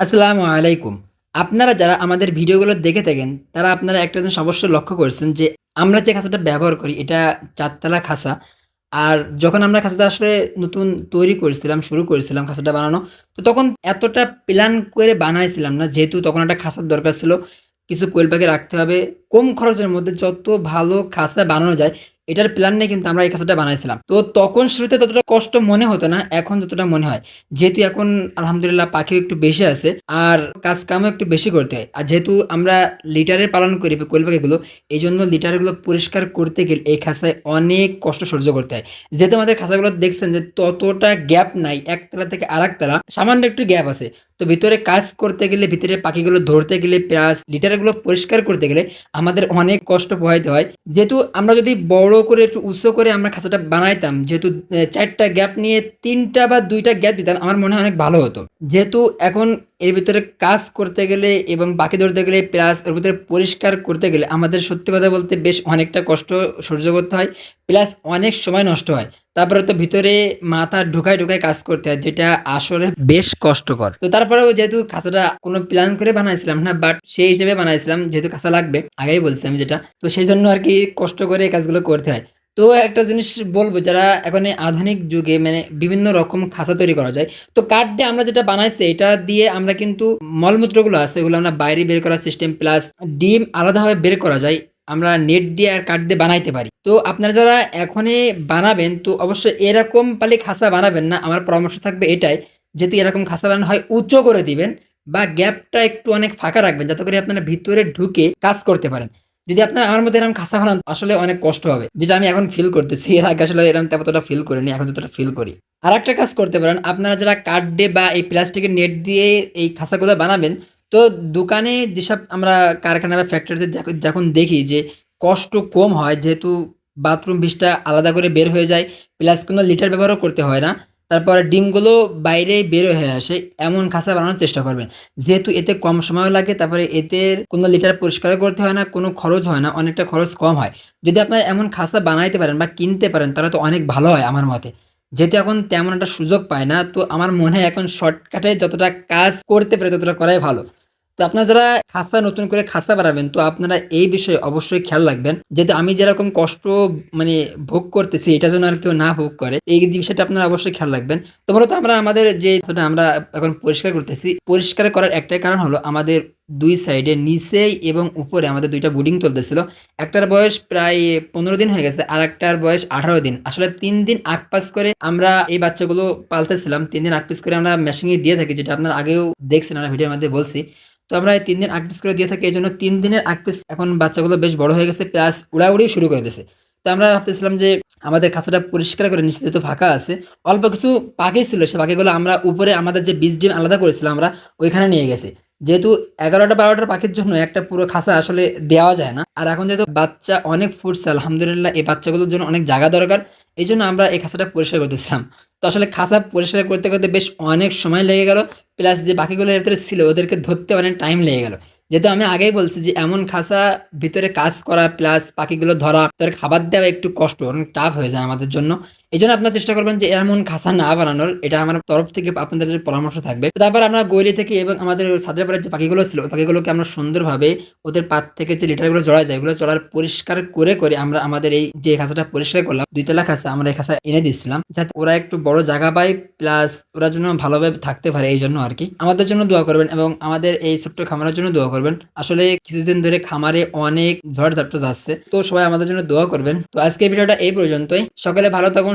আসসালামু আলাইকুম। আপনারা যারা আমাদের ভিডিওগুলো দেখে থাকেন, তারা আপনারা একটা জিনিস অবশ্যই লক্ষ্য করেছেন যে, আমরা যে খাঁচাটা ব্যবহার করি, এটা চারতলা খাঁচা আর যখন আমরা খাঁচাটা আসলে নতুন তৈরি করেছিলাম, শুরু করেছিলাম খাঁচাটা বানানো, তো তখন এতটা প্ল্যান করে বানাইছিলাম না, যেহেতু তখন একটা খাঁচার দরকার ছিল। কিছু কোয়েল পাখি রাখতে হবে। কম খরচের মধ্যে যত ভালো খাঁচা বানানো যায় এটার প্ল্যান নিয়ে কিন্তু আমরা এই খাঁচাটা বানাইছিলাম। তো তখন শুরুতে ততটা কষ্ট মনে হতো না, এখন যতটা মনে হয়। যেহেতু এখন আলহামদুলিল্লাহ পাখিও একটু বেশি আছে, আর কাজ কামও একটু বেশি করতে হয়। আর যেহেতু আমরা লিটারের পালন করি কোয়েল পাখিগুলো এই জন্য লিটারগুলো পরিষ্কার করতে গেলে এই খাঁচায় অনেক কষ্ট সহ্য করতে হয়। যেহেতু আমাদের খাঁচাগুলো দেখছেন যে ততটা গ্যাপ নাই, একতলা থেকে আর একতলা সামান্য একটু গ্যাপ আছে। তো ভিতরে কাজ করতে গেলে, ভিতরে পাখিগুলো ধরতে গেলে, প্লাস লিটারগুলো পরিষ্কার করতে গেলে আমাদের অনেক কষ্ট পোহাইতে হয়। যেহেতু আমরা যদি বড় করে, একটু উঁচু করে আমরা খাঁচাটা বানাইতাম। যেহেতু চারটা গ্যাপ নিয়ে তিনটা বা দুইটা গ্যাপ দিতাম, আমার মনে হয় অনেক ভালো হতো। যেহেতু এখন এর ভিতরে কাজ করতে গেলে এবং বাকি ধরতে গেলে প্লাস ওর ভিতরে পরিষ্কার করতে গেলে আমাদের সত্যি কথা বলতে বেশ অনেকটা কষ্ট সহ্য করতে হয় প্লাস অনেক সময় নষ্ট হয়। তারপরে তো ভিতরে মাথা ঢুকায় ঢুকায় কাজ করতে হয়, যেটা আসলে বেশ কষ্টকর। তো তারপরেও যেহেতু খাঁচাটা কোনো প্ল্যান করে বানাইছিলাম না বাট সেই হিসেবে বানাইছিলাম, যেহেতু খাঁচা লাগবে, আগেই বলছি আমি যেটা। তো সেই জন্য আর কি কষ্ট করে এই কাজগুলো করতে হয়। তো একটা জিনিস বলব, যারা এখন আধুনিক যুগে মানে বিভিন্ন রকম খাঁচা তৈরি করা যায়, তো কাঠ দিয়ে আমরা যেটা বানাইছি, এটা দিয়ে আমরা কিন্তু মলমূত্রগুলো আছে এগুলো আমরা বাইরে বের করার সিস্টেম প্লাস ডিম আলাদাভাবে বের করা যায়, আমরা নেট দিয়ে আর কাঠ দিয়ে বানাইতে পারি। তো আপনারা যারা এখনই বানাবেন, তো অবশ্যই এরকম পালি খাঁচা বানাবেন না, আমার পরামর্শ থাকবে এটাই, যেহেতু এরকম খাঁচা বানানো হয়, উঁচু করে দিবেন বা গ্যাপটা একটু অনেক ফাঁকা রাখবেন, যাতে করে আপনারা ভিতরে ঢুকে কাজ করতে পারেন। যদি আপনার আমার মধ্যে এরকম খাসা হন আসলে অনেক কষ্ট হবে। যেটা আমি এখন ফিল করতেছি, এর আগে আসলে এরকম তেমতটা ফিল করিনি, এখন যতটা ফিল করি। আর একটা কাজ করতে পারেন, আপনারা যারা দিয়ে বা এই প্লাস্টিকের নেট দিয়ে এই খাসাগুলো বানাবেন, তো দোকানে যেসব আমরা কারখানা বা ফ্যাক্টরিতে যখন দেখি যে কষ্ট কম হয়, যেহেতু বাথরুম বিষটা আলাদা করে বের হয়ে যায় প্লাস কোনো লিটার ব্যবহারও করতে হয় না তারপরে ডিমগুলো বাইরে বেরো হয়ে আসে, এমন খাসা বানানোর চেষ্টা করবেন। যেহেতু এতে কম সময় লাগে, তারপরে এতে কোনো লিটার পরিষ্কার করতে হয় না, কোনো খরচ হয় না, অনেকটা খরচ কম হয়। যদি আপনারা এমন খাসা বানাইতে পারেন বা কিনতে পারেন, তাহলে তো অনেক ভালো হয় আমার মতে। যেহেতু এখন তেমন একটা সুযোগ পায় না, তো আমার মনে হয় এখন শর্টকাটে যতটা কাজ করতে পারে, ততটা করাই ভালো। তো আপনারা যারা খাসা নতুন করে খাসা বাড়াবেন তো আপনারা এই বিষয়ে অবশ্যই খেয়াল রাখবেন যেহেতু আমি যেরকম কষ্ট মানে ভোগ করতেছি, এটা যেন আর কেউ না ভোগ করে, এই বিষয়টা আপনারা অবশ্যই খেয়াল রাখবেন। তো মূলত আমরা আমাদের যে আমরা এখন পরিষ্কার করতেছি, পরিষ্কার করার একটাই কারণ হলো আমাদের দুই সাইডে নিচে এবং উপরে আমাদের দুইটা বুডিং চলতেছিল। একটার বয়স প্রায় পনেরো দিন হয়ে গেছে আর একটার বয়স আঠারো দিন। আসলে তিন দিন আগ পাস করে আমরা এই বাচ্চাগুলো পালতেছিলাম। তিন দিন আগ পিস করে আমরা মেশিনে দিয়ে থাকি, যেটা আপনার আগেও দেখছেন, আমরা ভিডিওর মধ্যে বলছি। তো আমরা তিন দিন আগ পিস করে দিয়ে থাকি, এই জন্য তিন দিনের আগ পিস এখন বাচ্চাগুলো বেশ বড় হয়ে গেছে, প্লাস উড়াউড়ি শুরু করে দিয়েছে তো আমরা ভাবতেছিলাম যে আমাদের খাঁচাটা পরিষ্কার করে নিচে যেহেতু ফাঁকা আছে, অল্প কিছু পাখি ছিল, সে পাখিগুলো আমরা উপরে আমাদের যে বীজ ডিম আলাদা করেছিলাম আমরা, ওইখানে নিয়ে গেছি। যেহেতু এগারোটা বারোটা পাখির জন্য একটা পুরো খাঁচা আসলে দেওয়া যায় না। আর এখন যেহেতু বাচ্চা অনেক ফুটছে, আলহামদুলিল্লাহ এই বাচ্চাগুলোর জন্য অনেক জায়গা দরকার, এই জন্য আমরা এই খাঁচাটা পরিষ্কার করতেছিলাম। তো আসলে খাঁচা পরিষ্কার করতে করতে বেশ অনেক সময় লেগে গেল, প্লাস যে বাকিগুলো ভিতরে ছিল ওদেরকে ধরতে অনেক টাইম লেগে গেল। যেহেতু আমি আগেই বলছি যে এমন খাসা ভিতরে কাজ করা, প্লাস পাখিগুলো ধরা, তাদের খাবার দেওয়া একটু কষ্ট, অনেক টাফ হয়ে যায় আমাদের জন্য। এই জন্য আপনারা চেষ্টা করবেন যে এমন খাসা না বানানোর। এটা আমার তরফ থেকে আপনাদের পরামর্শ থাকবে। তারপর আমরা গৈলি থেকে এবং আমাদের সাদের যে পাখিগুলো ছিল, ওই পাখিগুলোকে আমরা সুন্দরভাবে ওদের পাত থেকে যে লিটারগুলো জড়া যায় এগুলো জড়ার পরিষ্কার করে করে আমরা আমাদের এই যে খাসাটা পরিষ্কার করলাম দুইতলা খাসা আমরা এই খাসা এনে দিয়েছিলাম। যাতে ওরা একটু বড় জায়গা পায়, প্লাস ওরা জন্য ভালোভাবে থাকতে পারে এই জন্য আর কি। আমাদের জন্য দোয়া করবেন এবং আমাদের এই ছোট্ট খামারের জন্য দোয়া করবেন। আসলে কিছুদিন ধরে খামারে অনেক ঝড় ঝাপটা যাচ্ছে, তো সবাই আমাদের জন্য দোয়া করবেন। তো আজকের ভিডিওটা এই পর্যন্তই। সকালে ভালো থাকুন